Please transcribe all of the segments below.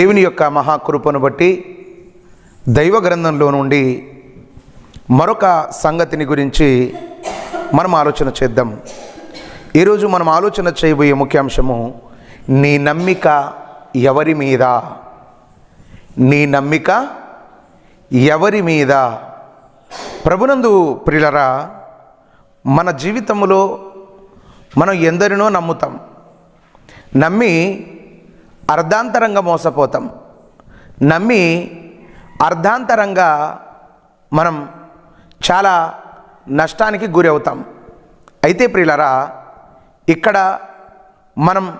దేవుని యొక్క మహాకృపను బట్టి దైవ గ్రంథంలో నుండి మరొక సంగతిని గురించి మనం ఆలోచన చేద్దాం. ఈరోజు మనం ఆలోచన చేయబోయే ముఖ్యాంశము నీ నమ్మిక ఎవరి మీద? నీ నమ్మిక ఎవరి మీద? ప్రభునందు ప్రిలరా మన జీవితంలో మనం ఎందరినో నమ్ముతాం. నమ్మి అర్ధాంతరంగా మోసపోతాం. నమ్మి అర్ధాంతరంగా మనం చాలా నష్టానికి గురి అవుతాం. అయితే ప్రియులరా ఇక్కడ మనం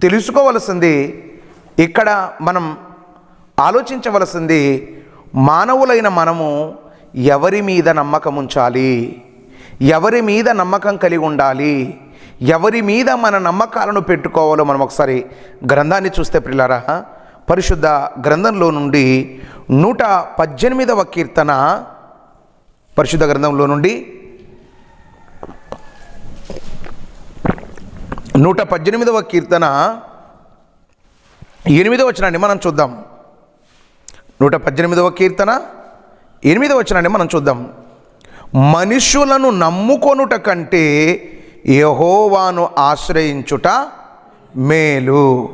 తెలుసుకోవలసింది ఇక్కడ మనం ఆలోచించవలసింది మానవులైన మనము ఎవరి మీద నమ్మకం ఉంచాలి ఎవరి మీద నమ్మకం కలిగి ఉండాలి? ఎవరి మీద మన నమ్మకాలను పెట్టుకోవాలో మనం ఒకసారి గ్రంథాన్ని చూస్తే ప్రిలారా పరిశుద్ధ గ్రంథంలో నుండి నూట పద్దెనిమిదవ కీర్తన పరిశుద్ధ గ్రంథంలో నుండి నూట పద్దెనిమిదవ కీర్తన ఎనిమిదవ వచనాన్ని మనం చూద్దాం. నూట పద్దెనిమిదవ కీర్తన ఎనిమిదవ వచనాన్ని మనం చూద్దాం. మనుషులను నమ్ముకొనుట కంటే యహోవాను ఆశ్రయించుట మేలు.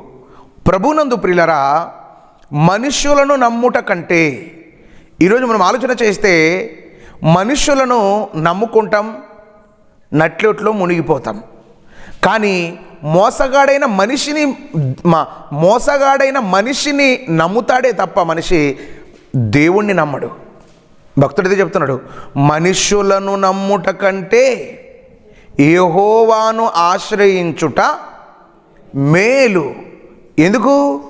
ప్రభునందు ప్రిలరా మనుష్యులను నమ్ముట కంటే ఈరోజు మనం ఆలోచన చేస్తే మనుష్యులను నమ్ముకుంటాం నట్లొట్లో మునిగిపోతాం. కానీ మోసగాడైన మనిషిని మా మోసగాడైన మనిషిని నమ్ముతాడే తప్ప మనిషి దేవుణ్ణి నమ్మడు. భక్తుడిదే చెప్తున్నాడు మనుష్యులను నమ్ముట కంటే యహోవాను ఆశ్రయించుట మేలు. ఎందుకు?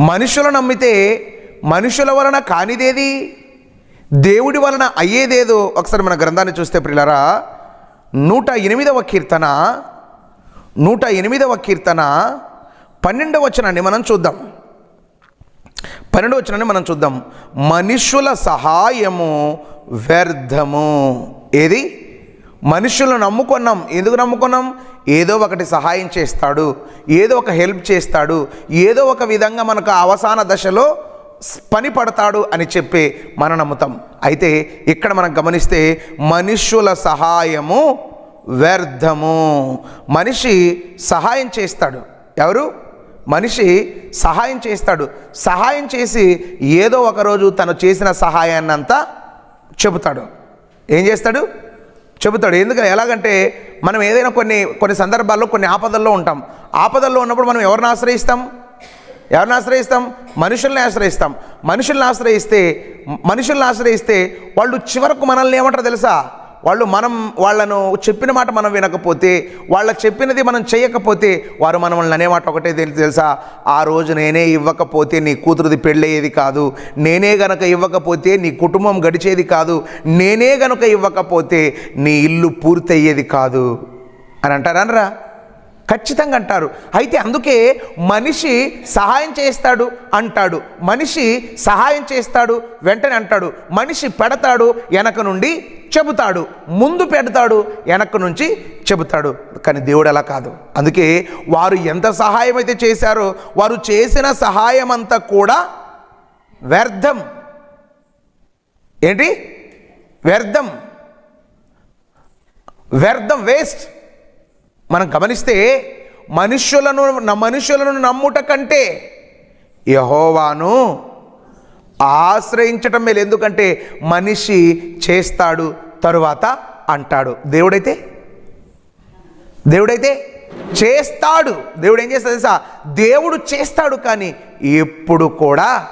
మనుషులను నమ్మితే మనుషుల వలన కానిదేది? దేవుడి వలన అయ్యేదేదో? ఒకసారి మన గ్రంథాన్ని చూస్తే ప్రిలరా నూట ఎనిమిదవ కీర్తన నూట ఎనిమిదవ కీర్తన పన్నెండవ వచనాన్ని మనం చూద్దాం. పన్నెండవ వచనాన్ని మనం చూద్దాం. మనుషుల సహాయము వ్యర్థము. ఏది? మనుషులను నమ్ముకున్నాం. ఎందుకు నమ్ముకున్నాం? ఏదో ఒకటి సహాయం చేస్తాడు ఏదో ఒక హెల్ప్ చేస్తాడు ఏదో ఒక విధంగా మనకు అవసాన దశలో పని పడతాడు అని చెప్పి మనం నమ్ముతాం. అయితే ఇక్కడ మనం గమనిస్తే మనుష్యుల సహాయము వ్యర్థము. మనిషి సహాయం చేస్తాడు. ఎవరు? మనిషి సహాయం చేస్తాడు. సహాయం చేసి ఏదో ఒకరోజు తను చేసిన సహాయాన్నంతా చెబుతాడు. ఏం చేస్తాడు? చెబుతాడు. ఎందుకంటే ఎలాగంటే మనం ఏదైనా కొన్ని కొన్ని సందర్భాల్లో కొన్ని ఆపదల్లో ఉంటాం. ఆపదల్లో ఉన్నప్పుడు మనం ఎవరిని ఆశ్రయిస్తాం? ఎవరిని ఆశ్రయిస్తాం? మనుషుల్ని ఆశ్రయిస్తాం. మనుషుల్ని ఆశ్రయిస్తే మనుషుల్ని ఆశ్రయిస్తే వాళ్ళు చివరకు మనల్ని ఏమంటారు తెలుసా? వాళ్ళు మనం వాళ్ళను చెప్పిన మాట మనం వినకపోతే వాళ్ళ చెప్పినది మనం చేయకపోతే వారు మనల్ని అనేమాట ఒకటే తెలి- తెలుసా? ఆ రోజు నేనే ఇవ్వకపోతే నీ కూతురుది పెళ్ళయ్యేది కాదు. నేనే గనక ఇవ్వకపోతే నీ కుటుంబం గడిచేది కాదు. నేనే గనక ఇవ్వకపోతే నీ ఇల్లు పూర్తయ్యేది కాదు. అని అంటారనరా ఖచ్చితంగా అంటారు. అయితే అందుకే మనిషి సహాయం చేస్తాడు అంటాడు. మనిషి సహాయం చేస్తాడు వెంటనే అంటాడు. మనిషి పెడతాడు వెనక నుండి చెబుతాడు ముందు పెడతాడు వెనక నుంచి చెబుతాడు. కానీ దేవుడు అలా కాదు. అందుకే వారు ఎంత సహాయం అయితే చేశారో వారు చేసిన సహాయం అంతా కూడా వ్యర్థం. ఏంటి? వ్యర్థం. వ్యర్థం వేస్ట్. మనం గమనిస్తే మనుష్యులను మనుషులను నమ్ముట కంటే యహోవాను ఆశ్రయించటం మేలు. ఎందుకంటే మనిషి చేస్తాడు తరువాత అంటాడు. దేవుడైతే? దేవుడైతే? చేస్తాడు. దేవుడు ఏం చేస్తాడు తెలుసా? దేవుడు చేస్తాడు కానీ ఎప్పుడు కూడా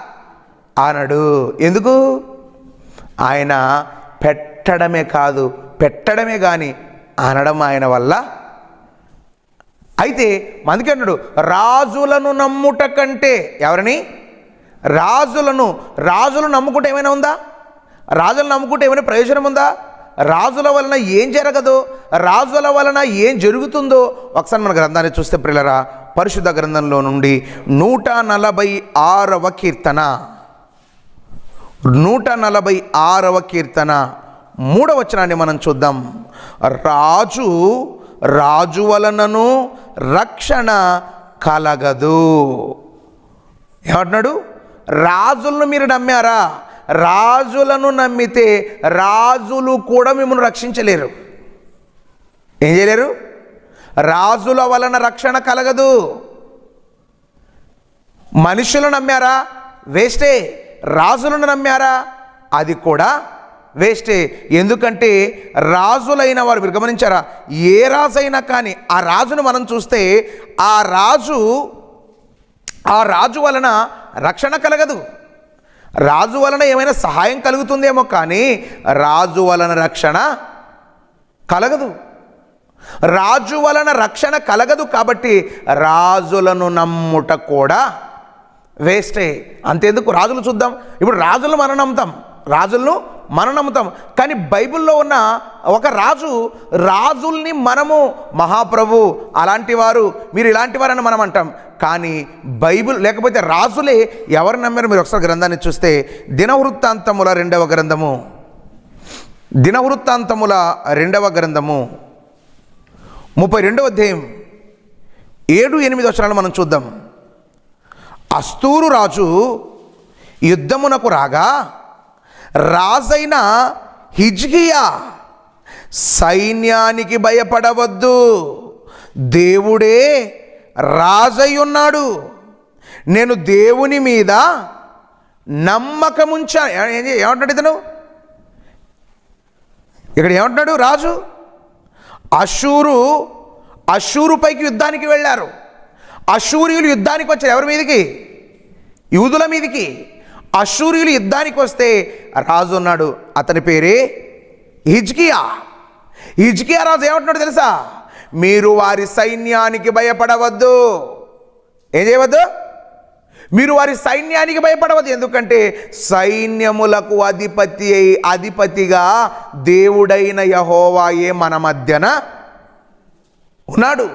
అనడు. ఎందుకు? ఆయన పెట్టడమే కాదు పెట్టడమే కానీ అనడం ఆయన వల్ల. అయితే అందుకే అన్నాడు రాజులను నమ్ముట కంటే ఎవరిని? రాజులను రాజులు నమ్ముకుంటే ఏమైనా ఉందా? రాజులు నమ్ముకుంటే ఏమైనా ప్రయోజనం ఉందా? రాజుల వలన ఏం జరగదు? రాజుల వలన ఏం జరుగుతుందో? ఒకసారి మన గ్రంథాన్ని చూస్తే ప్రిల్లరా పరిశుద్ధ గ్రంథంలో నుండి నూట నలభై ఆరవ కీర్తన. నూట నలభై ఆరవ కీర్తన. మూడవచనాన్ని మనం చూద్దాం. రాజు రాజు వలనను రక్షణ కలగదు. ఏమంటున్నాడు? రాజులను మీరు నమ్మారా? రాజులను నమ్మితే రాజులు కూడా మిమ్మల్ని రక్షించలేరు. ఏం చేయలేరు? రాజుల వలన రక్షణ కలగదు. మనుషులను నమ్మారా? వేస్టే. రాజులను నమ్మారా? అది కూడా వేస్టే. ఎందుకంటే రాజులైన వారు మీరు గమనించారా? ఏ రాజైనా కానీ ఆ రాజును మనం చూస్తే ఆ రాజు ఆ రాజు వలన రక్షణ కలగదు. రాజు వలన ఏమైనా సహాయం కలుగుతుందేమో కానీ రాజు వలన రక్షణ కలగదు. రాజు వలన రక్షణ కలగదు కాబట్టి రాజులను నమ్ముట కూడా వేస్టే. అంతేందుకు రాజులు చూద్దాం. ఇప్పుడు రాజులు మనం నమ్ముతాం. రాజులను మనం నమ్ముతాం. కానీ బైబిల్లో ఉన్న ఒక రాజు రాజుల్ని మనము మహాప్రభు అలాంటి వారు మీరు ఇలాంటి వారని మనం అంటాం. కానీ బైబిల్ లేకపోతే రాజులే ఎవరు నమ్మారు? మీరు ఒకసారి గ్రంథాన్ని చూస్తే దినవృత్తాంతముల రెండవ గ్రంథము. దినవృత్తాంతముల రెండవ గ్రంథము. ముప్పై రెండవ అధ్యాయం. ఏడు ఎనిమిది వచనాలు మనం చూద్దాం. అస్తూరు రాజు యుద్ధమునకు రాగా రాజైన హిజ్కియా సైన్యానికి భయపడవద్దు. దేవుడే రాజయ్యున్నాడు. ఉన్నాడు నేను దేవుని మీద నమ్మకముంచా. ఏమంటాడు ఇతను? ఇక్కడ ఏమంటున్నాడు రాజు? అశూరు అశూరు పైకి యుద్ధానికి వెళ్ళారు. అశూరియులు యుద్ధానికి వచ్చారు. ఎవరి మీదకి? యూదుల మీదకి. అశూరియులు యుద్ధానికి వస్తే రాజు ఉన్నాడు. అతని పేరే హిజ్కియా. హిజ్కియా రాజు ఏమంటున్నాడు తెలుసా? మీరు వారి సైన్యానికి భయపడవద్దు. ఏం చేయవద్దు? మీరు వారి సైన్యానికి భయపడవద్దు. ఎందుకంటే సైన్యములకు అధిపతి అయి అధిపతిగా దేవుడైన యహోవాయే మన మధ్యన ఉన్నాడు.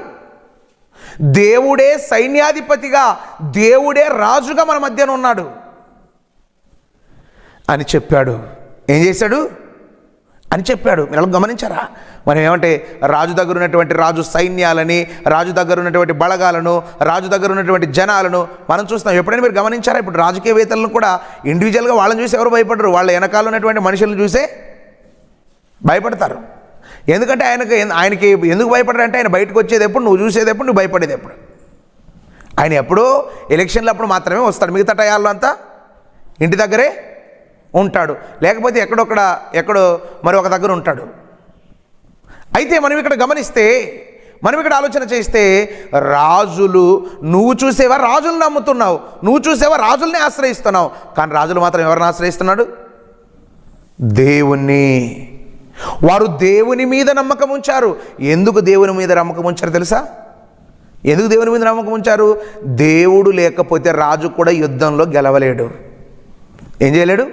దేవుడే సైన్యాధిపతిగా దేవుడే రాజుగా మన మధ్యన ఉన్నాడు. అని చెప్పాడు. ఏం చేశాడు? అని చెప్పాడు. మీరు అలా గమనించారా? మనం ఏమంటే రాజు దగ్గర ఉన్నటువంటి రాజు సైన్యాలని రాజు దగ్గర ఉన్నటువంటి బలగాలను రాజు దగ్గర ఉన్నటువంటి జనాలను మనం చూస్తాం ఎప్పుడైనా మీరు గమనించారా? ఇప్పుడు రాజకీయవేత్తలను కూడా ఇండివిజువల్గా వాళ్ళని చూసి ఎవరు భయపడరు? వాళ్ళ వెనకాల ఉన్నటువంటి మనుషులను చూసే భయపడతారు. ఎందుకంటే ఆయనకి ఆయనకి ఎందుకు భయపడరు అంటే ఆయన బయటకు వచ్చేది ఎప్పుడు నువ్వు చూసేది ఎప్పుడు నువ్వు భయపడేది ఎప్పుడు? ఆయన ఎప్పుడూ ఎలక్షన్లు అప్పుడు మాత్రమే వస్తాడు. మిగతా టయాల్లో అంతా ఇంటి దగ్గరే ఉంటాడు. లేకపోతే ఎక్కడొక్కడ ఎక్కడో మరి ఒక దగ్గర ఉంటాడు. అయితే మనం ఇక్కడ గమనిస్తే మనం ఇక్కడ ఆలోచన చేస్తే రాజులు నువ్వు చూసేవా రాజులను నమ్ముతున్నావు. నువ్వు చూసేవా రాజుల్ని ఆశ్రయిస్తున్నావు. కానీ రాజులు మాత్రం ఎవరిని ఆశ్రయిస్తున్నాడు? దేవుణ్ణి. వారు దేవుని మీద నమ్మకం ఉంచారు. ఎందుకు దేవుని మీద నమ్మకం ఉంచారు తెలుసా? ఎందుకు దేవుని మీద నమ్మకం ఉంచారు? దేవుడు లేకపోతే రాజు కూడా యుద్ధంలో గెలవలేడు. ఏం చేయలేడు?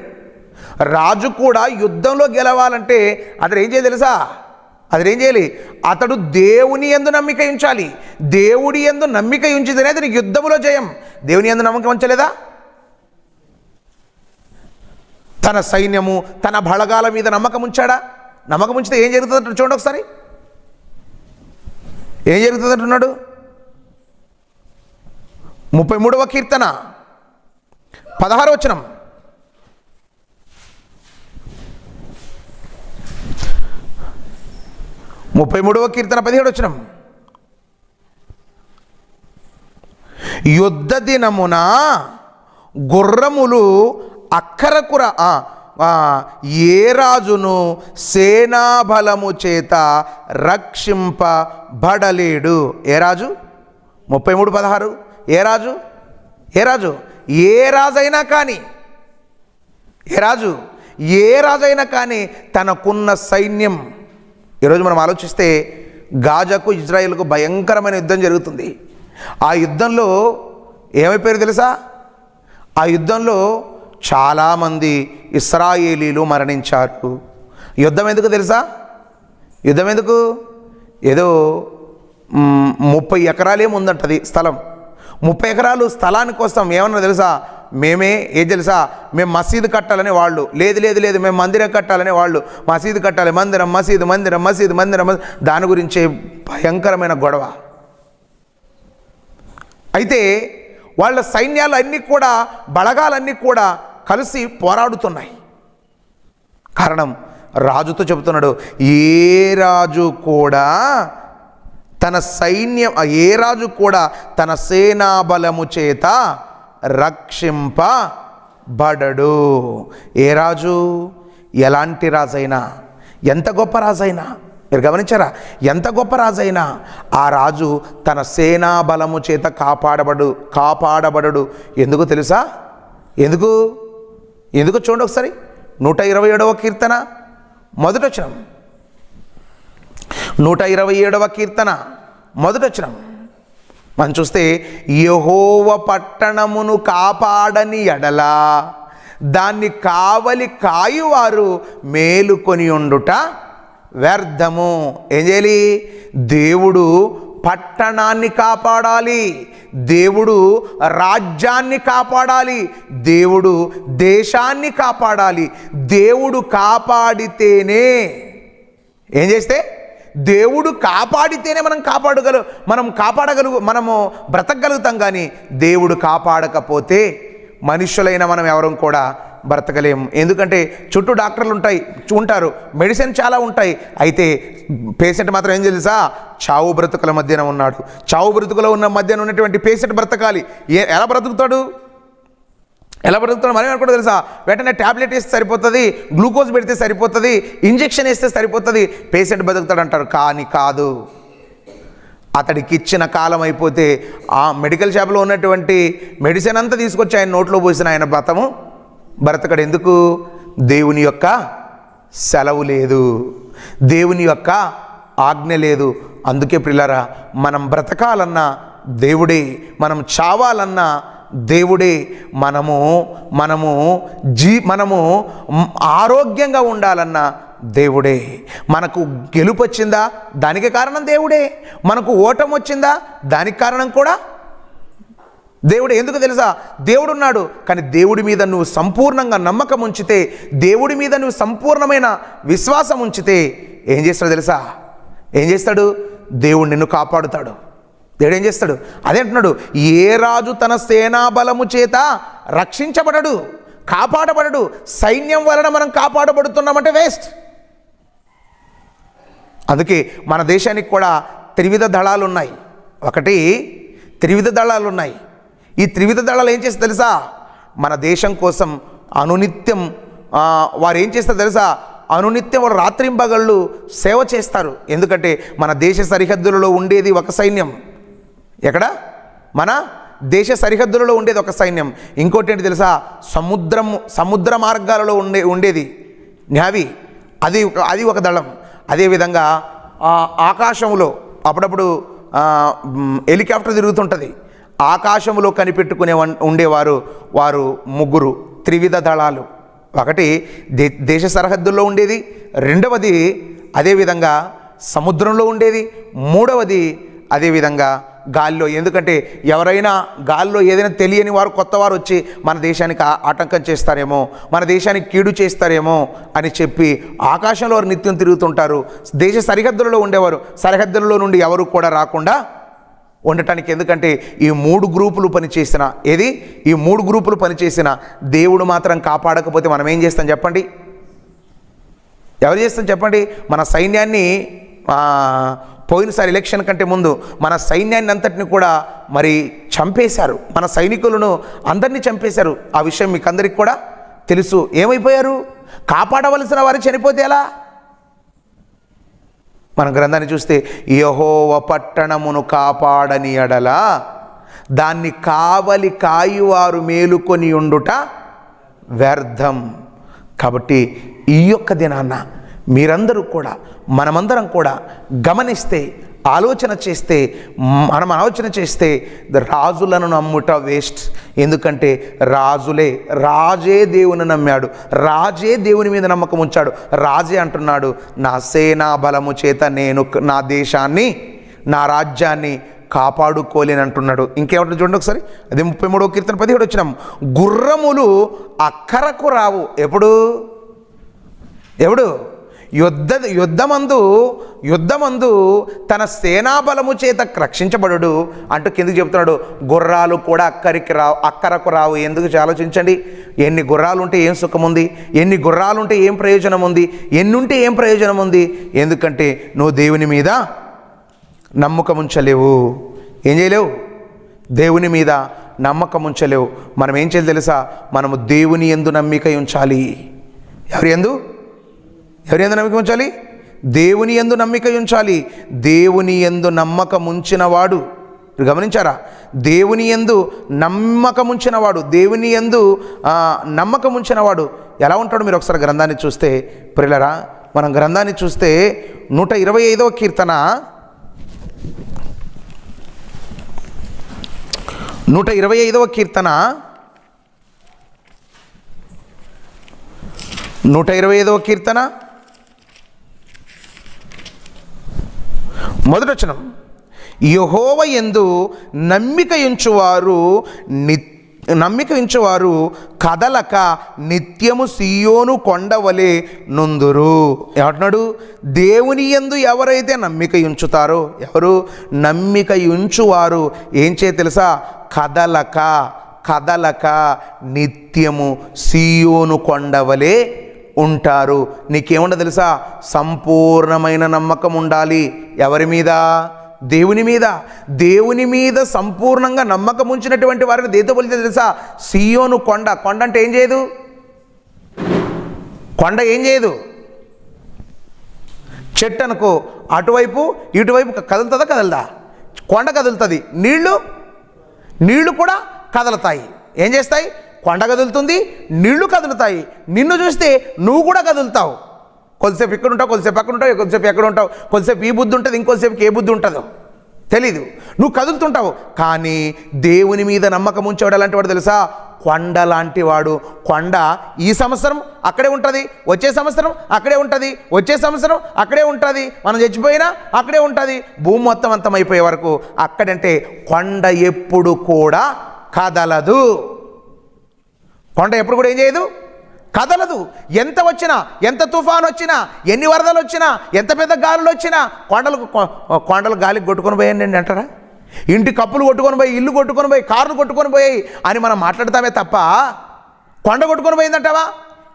రాజు కూడా యుద్ధంలో గెలవాలంటే అతడు ఏం చేయాలి తెలుసా? అతడు ఏం చేయాలి? అతడు దేవుని ఎందు నమ్మిక ఉంచాలి. దేవుడి ఎందు నమ్మిక ఉంచితేనే అతనికి యుద్ధములో జయం. దేవుని ఎందు నమ్మకం ఉంచలేదా? తన సైన్యము తన బళగాల మీద నమ్మకం ఉంచాడా? నమ్మకం ఉంచితే ఏం జరుగుతుందంటే చూడండి ఒకసారి. ఏం జరుగుతుందంటున్నాడు ముప్పై మూడవ కీర్తన పదహారు వచనం. ముప్పై మూడవ కీర్తన పదిహేడు వచనం యుద్ధ దినమున గుర్రములు అక్కరకుర ఆ, ఏ రాజును సేనాబలము చేత రక్షింపబడలేడు? ఏ రాజు? ముప్పై మూడు పదహారు. ఏ రాజు? ఏ రాజు? ఏ రాజైనా కానీ ఏ రాజు? ఏ రాజైనా కానీ తనకున్న సైన్యం ఈరోజు మనం ఆలోచిస్తే గాజాకు ఇజ్రాయిల్కు భయంకరమైన యుద్ధం జరుగుతుంది. ఆ యుద్ధంలో ఏమైపోయారు తెలుసా? ఆ యుద్ధంలో చాలామంది ఇస్రాయేలీలు మరణించారు. యుద్ధం ఎందుకు తెలుసా? యుద్ధం ఎందుకు? ఏదో ముప్పై ఎకరాలేం ఉందంటది స్థలం. ముప్పై ఎకరాలు స్థలానికి కోసం ఏమన్నా తెలుసా? మేమే ఏం తెలుసా? మేము మసీదు కట్టాలని వాళ్ళు. లేదు లేదు లేదు మేము మందిరం కట్టాలని వాళ్ళు. మసీదు కట్టాలి మందిరం మసీదు మందిరం మసీదు మందిరం దాని గురించే భయంకరమైన గొడవ. అయితే వాళ్ళ సైన్యాలు అన్నీ కూడా బలగాలన్నీ కూడా కలిసి పోరాడుతున్నాయి. కారణం రాజుతో చెబుతున్నాడు ఏ రాజు కూడా తన సైన్యం ఏ రాజు కూడా తన సేనాబలము చేత రక్షింపబడడు ఏ రాజు? ఎలాంటి రాజైనా? ఎంత గొప్ప రాజైనా? మీరు గమనించారా? ఎంత గొప్ప రాజైనా? ఆ రాజు తన సేనాబలము చేత కాపాడబడు కాపాడబడడు. ఎందుకు తెలుసా? ఎందుకు? ఎందుకు చూడండి ఒకసారి. నూట ఇరవై ఏడవ కీర్తన. మొదటి నూట ఇరవై ఏడవ కీర్తన. మొదటొచ్చినాం మనం చూస్తే యహోవ పట్టణమును కాపాడని ఎడలా దాన్ని కావలి కాయువారు మేలుకొని ఉండుట వ్యర్థము. ఏం చేయాలి? దేవుడు పట్టణాన్ని కాపాడాలి. దేవుడు రాజ్యాన్ని కాపాడాలి. దేవుడు దేశాన్ని కాపాడాలి. దేవుడు కాపాడితేనే ఏం చేస్తే? దేవుడు కాపాడితేనే మనం కాపాడగల మనం కాపాడగలుగు మనము బ్రతకగలుగుతాం కానీ దేవుడు కాపాడకపోతే మనుషులైన మనం ఎవరం కూడా బ్రతకలేము ఎందుకంటే చుట్టూ డాక్టర్లు ఉంటాయి ఉంటారు మెడిసిన్ చాలా ఉంటాయి. అయితే పేషెంట్ మాత్రం ఏం తెలుసా? చావు బ్రతుకుల మధ్యన ఉన్నాడు. చావు బ్రతుకుల ఉన్న మధ్యన ఉన్నటువంటి పేషెంట్ బ్రతకాలి. ఏ ఎలా బ్రతుకుతాడు? ఎలా బ్రతుకుతున్నాం మనం అనుకుంటే తెలుసా? వెంటనే ట్యాబ్లెట్ ఇస్తే సరిపోతుంది గ్లూకోజ్ పెడితే సరిపోతుంది ఇంజెక్షన్ వేస్తే సరిపోతుంది. పేషెంట్ బతుకుతాడు అంటారు కానీ కాదు. అతడికి ఇచ్చిన కాలం అయిపోతే ఆ మెడికల్ షాప్లో ఉన్నటువంటి మెడిసిన్ అంతా తీసుకొచ్చి ఆయన నోట్లో పోసిన ఆయన బ్రతము. బ్రతకడు ఎందుకు? దేవుని యొక్క సెలవు లేదు. దేవుని యొక్క ఆజ్ఞ లేదు. అందుకే పిల్లరా మనం బ్రతకాలన్నా దేవుడే మనం చావాలన్నా దేవుడే మనము మనము జీ మనము ఆరోగ్యంగా ఉండాలన్నా దేవుడే. మనకు గెలుపు వచ్చిందా? దానికి కారణం దేవుడే. మనకు ఓటం వచ్చిందా? దానికి కారణం కూడా దేవుడు. ఎందుకు తెలుసా? దేవుడు ఉన్నాడు కానీ దేవుడి మీద నువ్వు సంపూర్ణంగా నమ్మకం ఉంచితే దేవుడి మీద నువ్వు సంపూర్ణమైన విశ్వాసం ఉంచితే ఏం చేస్తాడు తెలుసా? ఏం చేస్తాడు? దేవుడు నిన్ను కాపాడుతాడు. దేవుడు ఏం చేస్తాడు? అదే అంటున్నాడు ఏ రాజు తన సేనా బలము చేత రక్షించబడడు కాపాడబడడు సైన్యం వలన మనం కాపాడబడుతున్నామంటే వేస్ట్. అందుకే మన దేశానికి కూడా త్రివిధ దళాలు ఉన్నాయి. ఒకటి త్రివిధ దళాలు ఉన్నాయి. ఈ త్రివిధ దళాలు ఏం చేస్తే తెలుసా? మన దేశం కోసం అనునిత్యం వారు ఏం చేస్తారు తెలుసా? అనునిత్యం వారు రాత్రింబగళ్ళు సేవ చేస్తారు. ఎందుకంటే మన దేశ సరిహద్దులలో ఉండేది ఒక సైన్యం. ఎక్కడ? మన దేశ సరిహద్దులలో ఉండేది ఒక సైన్యం. ఇంకోటి ఏంటి తెలుసా? సముద్రం సముద్ర మార్గాలలో ఉండే ఉండేది. న్యావి అది ఒక- అది ఒక దళం. అదేవిధంగా ఆకాశంలో అప్పుడప్పుడు హెలికాప్టర్ తిరుగుతుంటుంది. ఆకాశంలో కనిపెట్టుకునే వన్- ఉండేవారు వారు ముగ్గురు త్రివిధ దళాలు. ఒకటి దే దేశ సరిహద్దుల్లో ఉండేది. రెండవది అదేవిధంగా సముద్రంలో ఉండేది. మూడవది అదేవిధంగా గాల్లో. ఎందుకంటే ఎవరైనా గాల్లో ఏదైనా తెలియని వారు కొత్త వారు వచ్చి మన దేశానికి ఆటంకం చేస్తారేమో మన దేశానికి కీడు చేస్తారేమో అని చెప్పి ఆకాశంలో వారు నిత్యం తిరుగుతుంటారు. దేశ సరిహద్దులలో ఉండేవారు. సరిహద్దులలో నుండి ఎవరు కూడా రాకుండా ఉండటానికి ఎందుకంటే ఈ మూడు గ్రూపులు పనిచేసిన ఏది? ఈ మూడు గ్రూపులు పనిచేసిన దేవుడు మాత్రం కాపాడకపోతే మనం ఏం చేస్తాం చెప్పండి? ఎవరు చేస్తాం చెప్పండి? మన సైన్యాన్ని పోయినసారి ఎలక్షన్ కంటే ముందు మన సైన్యాన్ని అంతటిని కూడా మరి చంపేశారు. మన సైనికులను అందరినీ చంపేశారు. ఆ విషయం మీకు అందరికి కూడా తెలుసు. ఏమైపోయారు? కాపాడవలసిన వారు చనిపోతే ఎలా? మన గ్రంథాన్ని చూస్తే యహోవ పట్టణమును కాపాడని ఎడల దాన్ని కావలి కాయువారు మేలుకొని ఉండుట వ్యర్థం. కాబట్టి ఈ యొక్క దినాన్న మీరందరూ కూడా మనమందరం కూడా గమనిస్తే ఆలోచన చేస్తే మనం ఆలోచన చేస్తే రాజులను నమ్ముట వేస్ట్ ఎందుకంటే రాజులే రాజే దేవుని నమ్మాడు. రాజే దేవుని మీద నమ్మకం ఉంచాడు. రాజే అంటున్నాడు నా సేనా బలము చేత నేను నా దేశాన్ని నా రాజ్యాన్ని కాపాడుకోలేని అంటున్నాడు. ఇంకేమంటే చూడండి ఒకసారి. అదే ముప్పై మూడో కీర్తన పదిహేడు వచ్చినాం. గుర్రములు అక్కరకు రావు. ఎప్పుడు? ఎవడు యుద్ధ యుద్ధమందు యుద్ధమందు తన సేనాబలము చేత రక్షించబడు అంటూ కిందికి చెప్తున్నాడు. గుర్రాలు కూడా అక్కరికి రావు అక్కరకు రావు. ఎందుకు ఆలోచించండి? ఎన్ని గుర్రాలు ఉంటే ఏం సుఖం ఉంది ఎన్ని గుర్రాలు ఉంటే ఏం ప్రయోజనం ఉంది ఎన్ని ఉంటే ఏం ప్రయోజనం ఉంది ఎందుకంటే నువ్వు దేవుని మీద నమ్మకం ఉంచలేవు ఏం చేయలేవు? దేవుని మీద నమ్మకం ఉంచలేవు మనం ఏం చేయాలి తెలుసా? మనము దేవుని ఎందు నమ్మిక ఉంచాలి. ఎవరి ఎందు? ఎవరి ఎందు నమ్మిక ఉంచాలి? దేవుని ఎందు నమ్మిక ఉంచాలి. దేవుని ఎందు నమ్మకం ఉంచినవాడు. మీరు గమనించారా? దేవుని ఎందు నమ్మకం ఉంచినవాడు. దేవుని ఎందు ఆ, నమ్మకం ఉంచినవాడు. ఎలా ఉంటాడు మీరు ఒకసారి గ్రంథాన్ని చూస్తే? ప్రిలరా మనం గ్రంథాన్ని చూస్తే నూట ఇరవై ఐదవ కీర్తన. నూట ఇరవై ఐదవ కీర్తన. నూట ఇరవై ఐదవ కీర్తన. మొదటచనం యహోవ ఎందు నమ్మిక ఉంచువారు ని నమ్మిక ఉంచువారు కదలక నిత్యము సియోను కొండవలే నుందురు. ఏమంటున్నాడు? దేవుని ఎందు ఎవరైతే నమ్మిక ఉంచుతారో ఎవరు? నమ్మిక ఉంచువారు ఏం చే తెలుసా? కదలక కదలక నిత్యము సియోను కొండవలే ఉంటారు. నీకేముండదు తెలుసా? సంపూర్ణమైన నమ్మకం ఉండాలి. ఎవరి మీద? దేవుని మీద. దేవుని మీద సంపూర్ణంగా నమ్మకం ఉంచినటువంటి వారిని దేతో పోలితే తెలుసా? సియోను కొండ. కొండ అంటే ఏం చేయదు? కొండ ఏం చేయదు? చెట్టు అనుకో అటువైపు ఇటువైపు కదులుతుందా? కదలదా? కొండ కదులుతుంది. నీళ్ళు? నీళ్ళు కూడా కదులుతాయి. ఏం చేస్తాయి? కొండ కదులుతుంది నీళ్ళు కదులుతాయి. నిన్ను చూస్తే నువ్వు కూడా కదులుతావు. కొద్దిసేపు ఇక్కడ ఉంటావు కొద్దిసేపు అక్కడ ఉంటావు కొద్దిసేపు ఎక్కడ ఉంటావు. కొద్దిసేపు ఈ బుద్ధి ఉంటుంది ఇంకొద్దిసేపుకి ఏ బుద్ధి ఉంటుందో. తెలీదు. నువ్వు కదులుతుంటావు. కానీ దేవుని మీద నమ్మకం ఉంచేవాడు ఎలాంటి వాడు తెలుసా? కొండ లాంటి వాడు. కొండ ఈ సంవత్సరం అక్కడే ఉంటుంది వచ్చే సంవత్సరం అక్కడే ఉంటుంది వచ్చే సంవత్సరం అక్కడే ఉంటుంది. మనం చచ్చిపోయినా అక్కడే ఉంటుంది. భూమి మొత్తం అంతమైపోయే అయిపోయే వరకు అక్కడంటే కొండ ఎప్పుడు కూడా కదలదు. కొండ ఎప్పుడు కూడా ఏం చేయదు? కదలదు. ఎంత వచ్చినా ఎంత తుఫాన్ వచ్చినా ఎన్ని వరదలు వచ్చినా ఎంత పెద్ద గాలులు వచ్చినా కొండలు కొండలు గాలికి కొట్టుకొని పోయాయండి అంటారా? ఇంటి కప్పులు కొట్టుకొని పోయి ఇల్లు కొట్టుకొని పోయి కార్లు కొట్టుకొని పోయి అని మనం మాట్లాడతామే తప్ప కొండ కొట్టుకొని పోయిందంటావా?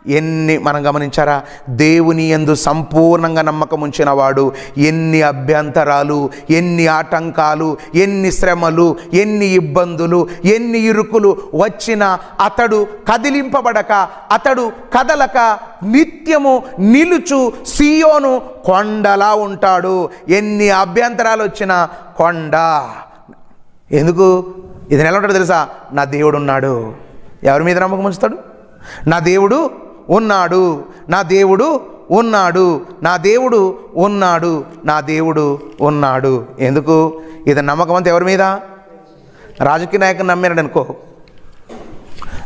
ఎన్ని మనం గమనించారా? దేవుని ఎందు సంపూర్ణంగా నమ్మకం ఉంచిన వాడు ఎన్ని అభ్యంతరాలు ఎన్ని ఆటంకాలు ఎన్ని శ్రమలు ఎన్ని ఇబ్బందులు ఎన్ని ఇరుకులు వచ్చినా అతడు కదిలింపబడక అతడు కదలక నిత్యము నిలుచు సియోను కొండలా ఉంటాడు. ఎన్ని అభ్యంతరాలు వచ్చినా కొండ. ఎందుకు? ఇది ఎలా ఉంటాడు తెలుసా? నా దేవుడు ఉన్నాడు ఎవరి మీద నమ్మకం ఉంచుతాడు? నా దేవుడు ఉన్నాడు. నా దేవుడు ఉన్నాడు. నా దేవుడు ఉన్నాడు. నా దేవుడు ఉన్నాడు. ఎందుకు? ఇది నమ్మకం అంతా ఎవరి మీద? రాజకీయ నాయకుని నమ్మాడు అనుకో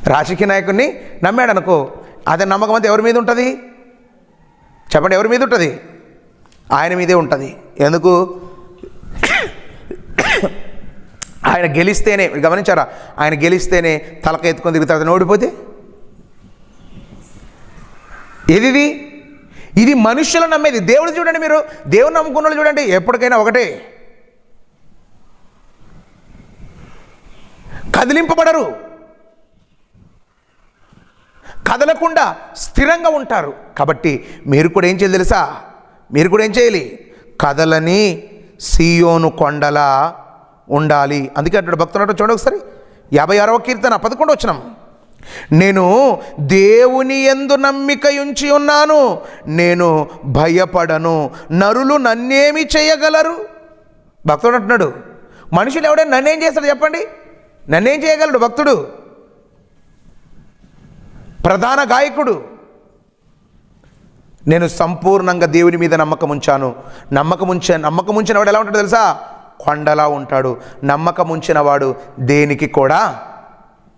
రాజకీయ నాయకుడిని నమ్మాడు అనుకో అదే నమ్మకం అంతా ఎవరి మీద ఉంటుంది? చెప్పండి ఎవరి మీద ఉంటుంది? ఆయన మీదే ఉంటుంది. ఎందుకు? ఆయన గెలిస్తేనే గమనించారా? ఆయన గెలిస్తేనే తలక ఎత్తుకొని తిరుగుతాడు ఓడిపోతే? ఏది ఇది మనుషులు నమ్మేది. దేవుడు చూడండి మీరు. దేవుడు నమ్ముకున్న వాళ్ళు చూడండి. ఎప్పటికైనా ఒకటే. కదిలింపబడరు. కదలకుండా స్థిరంగా ఉంటారు. కాబట్టి మీరు కూడా ఏం చేయాలి తెలుసా? మీరు కూడా ఏం చేయాలి? కదలని సియోను కొండలా ఉండాలి. అందుకే అటు భక్తున్నట్టు చూడండి ఒకసారి. యాభై ఆరవ కీర్తన పదకొండు వచ్చినాం నేను దేవుని ఎందు నమ్మికయుంచి ఉన్నాను. నేను భయపడను. నరులు నన్నేమి చేయగలరు? భక్తుడు అంటున్నాడు. మనుషులు ఎవడైనా నన్నేం చేస్తాడు చెప్పండి? నన్నేం చేయగలడు భక్తుడు? ప్రధాన గాయకుడు. నేను సంపూర్ణంగా దేవుని మీద నమ్మకం ఉంచాను నమ్మకం ఉంచా నమ్మకం ఉంచిన వాడు ఎలా ఉంటాడు తెలుసా? కొండలా ఉంటాడు. నమ్మకం ఉంచిన వాడు దేనికి కూడా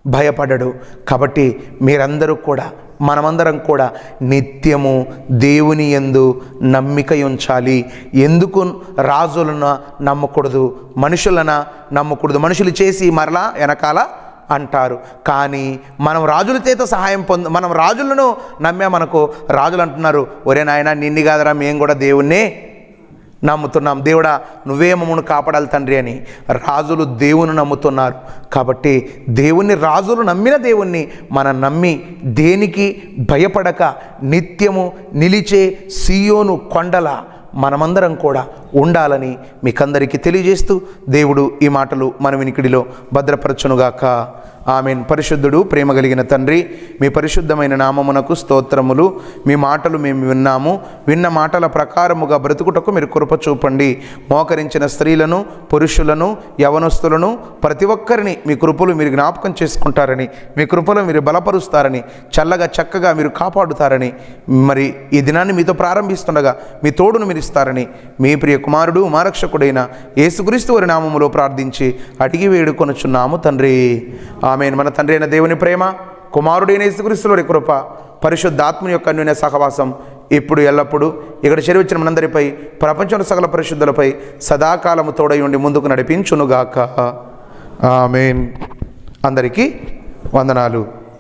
భయపడడు. కాబట్టి మీరందరూ కూడా మనమందరం కూడా నిత్యము దేవుని ఎందు నమ్మిక ఉంచాలి. ఎందుకు రాజులను నమ్మకూడదు మనుషులన నమ్మకూడదు? మనుషులు చేసి మరలా వెనకాల అంటారు. కానీ మనం రాజుల చేత సహాయం పొంద మనం రాజులను నమ్మే మనకు రాజులు అంటున్నారు ఒరే నాయన నిన్ని కాదరా మేము కూడా దేవుణ్ణే నమ్ముతున్నాం. దేవుడా నువ్వే మమ్మను కాపాడాలి తండ్రి అని. రాజులు దేవుని నమ్ముతున్నారు. కాబట్టి దేవుణ్ణి రాజులు నమ్మిన దేవుణ్ణి మనం నమ్మి దేనికి భయపడక నిత్యము నిలిచే సియోను కొండల మనమందరం కూడా ఉండాలని మీకందరికీ తెలియజేస్తూ దేవుడు ఈ మాటలు మన వినికిడిలో భద్రపరచునుగాక. ఆమెన్. పరిశుద్ధుడు ప్రేమ కలిగిన తండ్రి మీ పరిశుద్ధమైన నామమునకు స్తోత్రములు మీ మాటలు మేము విన్నాము. విన్న మాటల ప్రకారముగా బ్రతుకుటకు మీరు కృప చూపండి. మోకరించిన స్త్రీలను పురుషులను యవనస్తులను ప్రతి ఒక్కరిని మీ కృపలు మీరు జ్ఞాపకం చేసుకుంటారని మీ కృపలు మీరు బలపరుస్తారని చల్లగా చక్కగా మీరు కాపాడుతారని మరి ఈ దినాన్ని మీతో ప్రారంభిస్తుండగా మీ తోడును మీరు ఇస్తారని మీ ప్రియ కుమారుడు మారక్షకుడైన యేసుక్రీస్తు వారి నామములో ప్రార్థించి అడిగి వేడుకొనుచున్నాము తండ్రి. ఆమె మన తండ్రి అయిన దేవుని ప్రేమ కుమారుడైన యేసుక్రీస్తులోని కృప పరిశుద్ధాత్మ యొక్క అన్యోన్య సహవాసం ఇప్పుడు ఎల్లప్పుడూ ఇక్కడ చేరువచ్చిన మనందరిపై ప్రపంచంలో సకల పరిశుద్ధులపై సదాకాలము తోడై ఉండి ముందుకు నడిపించునుగాక. ఆమెన్. అందరికీ వందనాలు.